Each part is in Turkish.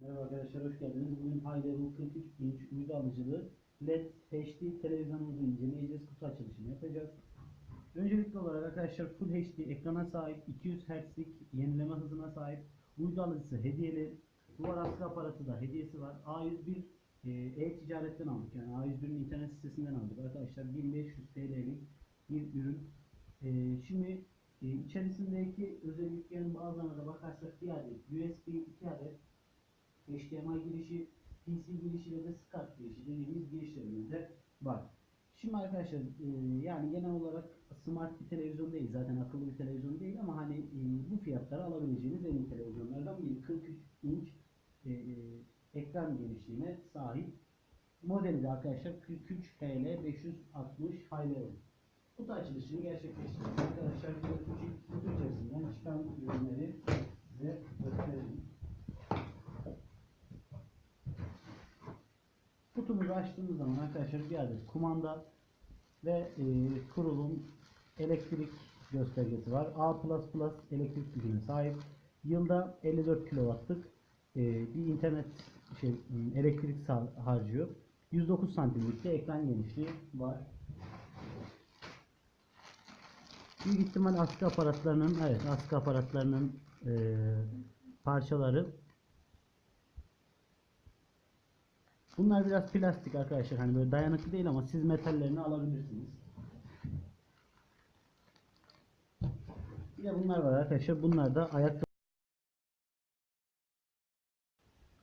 Merhaba arkadaşlar hoş geldiniz. Bugün Haydar'ın 43 inç uydu alıcılı LED HD televizyonumuzu inceleyeceğiz. Kutu açılışını yapacağız. Öncelikli olarak arkadaşlar Full HD ekrana sahip 200 Hz'lik yenileme hızına sahip uydu alıcısı hediyeli. Duvar askı aparatı da hediyesi var. A101 e, e-ticaretten aldık. Yani A101'in internet sitesinden aldık arkadaşlar. 1500 TL'lik bir ürün. E, şimdi e, içerisindeki özelliklerin bazılarına da bakarsak bir adet USB 2 adet HDMI girişi, PC girişi ve de SCART girişi dediğimiz girişlerimiz var. Şimdi arkadaşlar e, yani genel olarak smart bir televizyon değil zaten akıllı bir televizyon değil ama hani e, bu fiyatlara alabileceğiniz en iyi televizyonlardan biri 43 inç e, ekran genişliğine sahip. Modeli de arkadaşlar 43 TL 560 Highlevel. Kutu açılışını gerçekleştirdik. Arkadaşlar bu kutu içerisinden çıkan ürünleri açtığımız zaman arkadaşlar bir adet kumanda ve e, kurulum elektrik göstergesi var. A++ elektrik gücüne sahip. Yılda 54 kW'lık e, bir internet şey elektrik harcıyor. 109 santimlik de ekran genişliği var. Büyük ihtimal askı aparatlarının evet askı aparatlarının e, parçaları Bunlar biraz plastik arkadaşlar. Hani böyle dayanıklı değil ama siz metallerini alabilirsiniz. Bir de bunlar var arkadaşlar. Bunlar da ayakta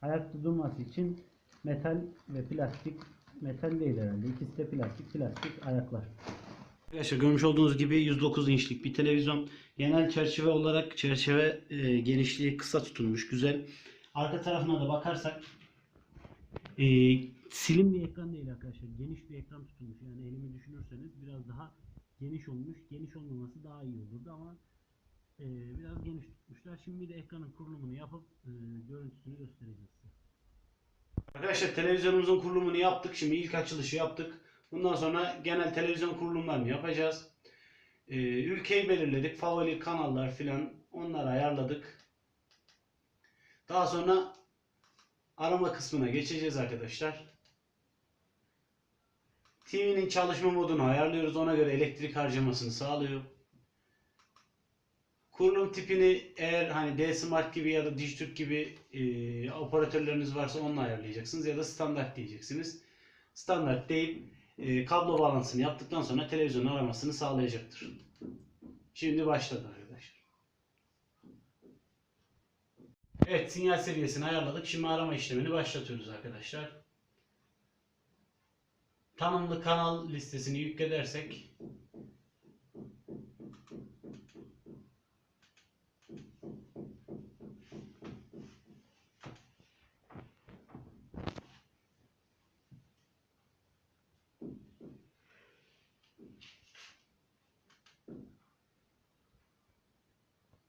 ayakta durması için metal ve plastik metal değil herhalde. İkisi de plastik. Plastik ayaklar. Arkadaşlar görmüş olduğunuz gibi 109 inçlik bir televizyon. Genel çerçeve olarak çerçeve e, genişliği kısa tutulmuş. Güzel. Arka tarafına da bakarsak e, slim bir ekran değil arkadaşlar. Geniş bir ekran tutulmuş. Yani elimi düşünürseniz biraz daha geniş olmuş. Geniş olmaması daha iyi olurdu ama e, biraz geniş tutmuşlar. Şimdi bir de ekranın kurulumunu yapıp e, görüntüsünü göstereceğiz size. Arkadaşlar televizyonumuzun kurulumunu yaptık. Şimdi ilk açılışı yaptık. Bundan sonra genel televizyon kurulumlarını yapacağız. E, ülkeyi belirledik. Favori kanallar filan onları ayarladık. Daha sonra arama kısmına geçeceğiz arkadaşlar. TV'nin çalışma modunu ayarlıyoruz. Ona göre elektrik harcamasını sağlıyor. Kurulum tipini eğer hani D-Smart gibi ya da Dijitürk gibi e, operatörleriniz varsa onunla ayarlayacaksınız ya da standart diyeceksiniz. Standart deyip e, kablo bağlantısını yaptıktan sonra televizyonun aramasını sağlayacaktır. Şimdi başladı arkadaşlar. Evet sinyal seviyesini ayarladık. Şimdi arama işlemini başlatıyoruz arkadaşlar. Tanımlı kanal listesini yükle dersek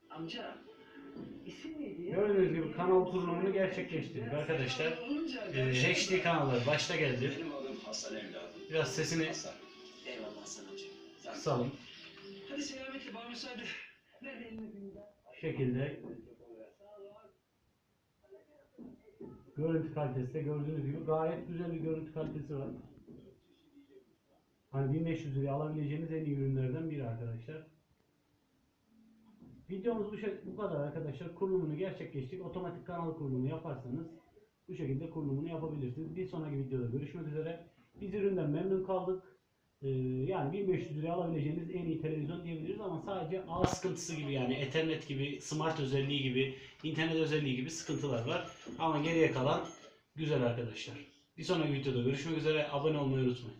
Amca? Gördüğünüz gibi kanal kurulumunu gerçekleştirdik arkadaşlar. Ee, HD kanallar başta geldi. Biraz sesini kısalım. Bu şekilde görüntü kalitesi de gördüğünüz gibi gayet güzel bir görüntü kalitesi var. Hani 1500 liraya alabileceğiniz en iyi ürünlerden biri arkadaşlar. Videomuz bu, bu kadar arkadaşlar. Kurulumunu gerçekleştik. Otomatik kanal kurulumu yaparsanız bu şekilde kurulumunu yapabilirsiniz. Bir sonraki videoda görüşmek üzere. Biz üründen memnun kaldık. Ee, yani 1500 liraya alabileceğiniz en iyi televizyon diyebiliriz ama sadece ağ sıkıntısı gibi yani ethernet gibi, smart özelliği gibi, internet özelliği gibi sıkıntılar var. Ama geriye kalan güzel arkadaşlar. Bir sonraki videoda görüşmek üzere. Abone olmayı unutmayın.